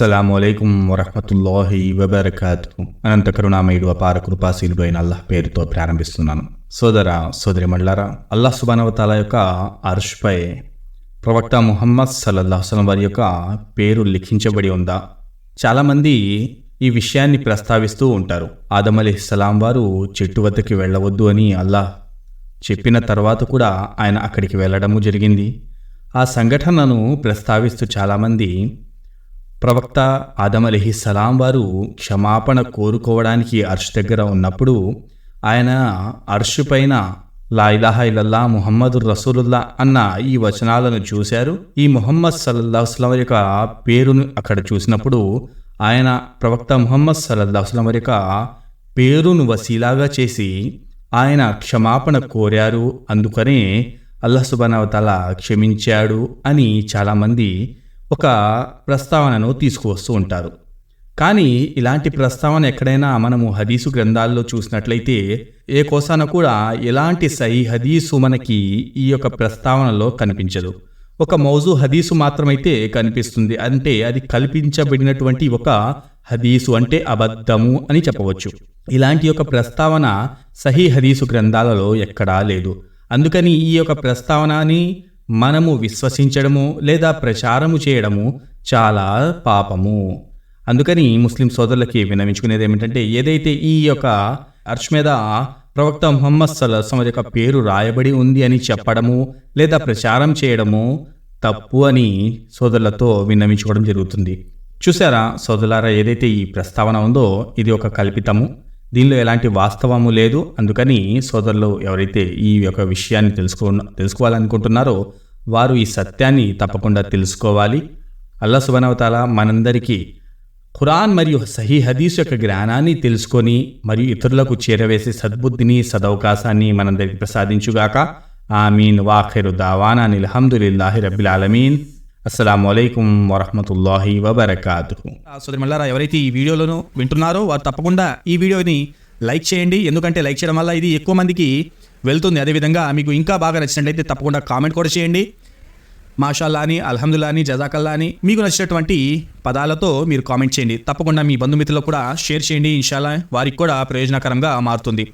అస్సలం అయికం వరహమతుల్లాహి వబర్కాతు అనంత కరుణామయుడు అపార కృపాశీలుడు అయిన అల్లాహ్ పేరుతో ప్రారంభిస్తున్నాను. సోదర సోదరి మండలారా అల్లాహ్ సుబానవతాల యొక్క అర్ష్పై ప్రవక్త ముహమ్మద్ సల్లల్లాహు సలం వారి యొక్క పేరు లిఖించబడి ఉందా? చాలామంది ఈ విషయాన్ని ప్రస్తావిస్తూ ఉంటారు. ఆదమలైహ్స్ సలాం వారు చెట్టు వద్దకి వెళ్ళవద్దు అని అల్లాహ్ చెప్పిన తర్వాత కూడా ఆయన అక్కడికి వెళ్ళడము జరిగింది. ఆ సంఘటనను ప్రస్తావిస్తూ చాలామంది ప్రవక్త ఆదం అలీహి సలాం వారు క్షమాపణ కోరుకోవడానికి అర్ష్ దగ్గర ఉన్నప్పుడు ఆయన అర్ష్ పైన లా ఇలల్లా ఇల్లల్లా ముహమ్మద్ రసూలుల్లా అన్న ఈ వచనాలను చూశారు. ఈ ముహమ్మద్ సల్లల్లాహు అస్లం యొక్క పేరును అక్కడ చూసినప్పుడు ఆయన ప్రవక్త ముహమ్మద్ సల్లల్లాహు అస్లం వారి యొక్క పేరును వసీలాగా చేసి ఆయన క్షమాపణ కోరారు. అందుకనే అల్లాహ్ సుబానవతల క్షమించాడు అని చాలామంది ఒక ప్రస్తావనను తీసుకువస్తూ ఉంటారు. కానీ ఇలాంటి ప్రస్తావన ఎక్కడైనా మనము హదీసు గ్రంథాల్లో చూసినట్లయితే ఏ కోసాన కూడా ఎలాంటి సహీ హదీసు మనకి ఈ యొక్క ప్రస్తావనలో కనిపించదు. ఒక మౌజు హదీసు మాత్రమైతే కనిపిస్తుంది. అంటే అది కల్పించబడినటువంటి ఒక హదీసు అంటే అబద్ధము అని చెప్పవచ్చు. ఇలాంటి యొక్క ప్రస్తావన సహీ హదీసు గ్రంథాలలో ఎక్కడా లేదు. అందుకని ఈ యొక్క ప్రస్తావనని మనము విశ్వసించడము లేదా ప్రచారము చేయడము చాలా పాపము. అందుకని ముస్లిం సోదరులకి వినమించుకునేది ఏమిటంటే ఏదైతే ఈ యొక్క అర్ష్ మీద ప్రవక్త ముహమ్మద్ సల్లాహం యొక్క పేరు రాయబడి ఉంది అని చెప్పడము లేదా ప్రచారం చేయడము తప్పు అని సోదరులతో విన్నవించుకోవడం జరుగుతుంది. చూసారా సోదరులారా ఏదైతే ఈ ప్రస్తావన ఉందో ఇది ఒక కల్పితము. దీనిలో ఎలాంటి వాస్తవము లేదు. అందుకని సోదరులు ఎవరైతే ఈ యొక్క విషయాన్ని తెలుసుకో తెలుసుకోవాలనుకుంటున్నారో వారు ఈ సత్యాన్ని తప్పకుండా తెలుసుకోవాలి. అల్లా సుబనవతాల మనందరికీ ఖురాన్ మరియు సహీ హదీస్ యొక్క జ్ఞానాన్ని తెలుసుకొని మరియు ఇతరులకు చేరవేసే సద్బుద్ధిని సదవకాశాన్ని మనందరికీ ప్రసాదించుగాక. ఆమీన్. వాఖిరు దావానా. అల్హమ్దులిల్లాహి రబ్బిల్ ఆలమీన్. అస్సలం అయికం వరహమతుల్లాహి వబర్కాతు సోదరి మల్లారా ఎవరైతే ఈ వీడియోలను వింటున్నారో వారు తప్పకుండా ఈ వీడియోని లైక్ చేయండి. ఎందుకంటే లైక్ చేయడం వల్ల ఇది ఎక్కువ మందికి వెళ్తుంది. అదేవిధంగా మీకు ఇంకా బాగా నచ్చినట్లయితే తప్పకుండా కామెంట్ కూడా చేయండి. మాషాల్లా అని అల్హమ్దుల్లా అని జజాకల్లా అని మీకు నచ్చినటువంటి పదాలతో మీరు కామెంట్ చేయండి. తప్పకుండా మీ బంధుమిత్రులకు కూడా షేర్ చేయండి. ఇన్షాల్లా వారికి కూడా ప్రయోజనకరంగా మారుతుంది.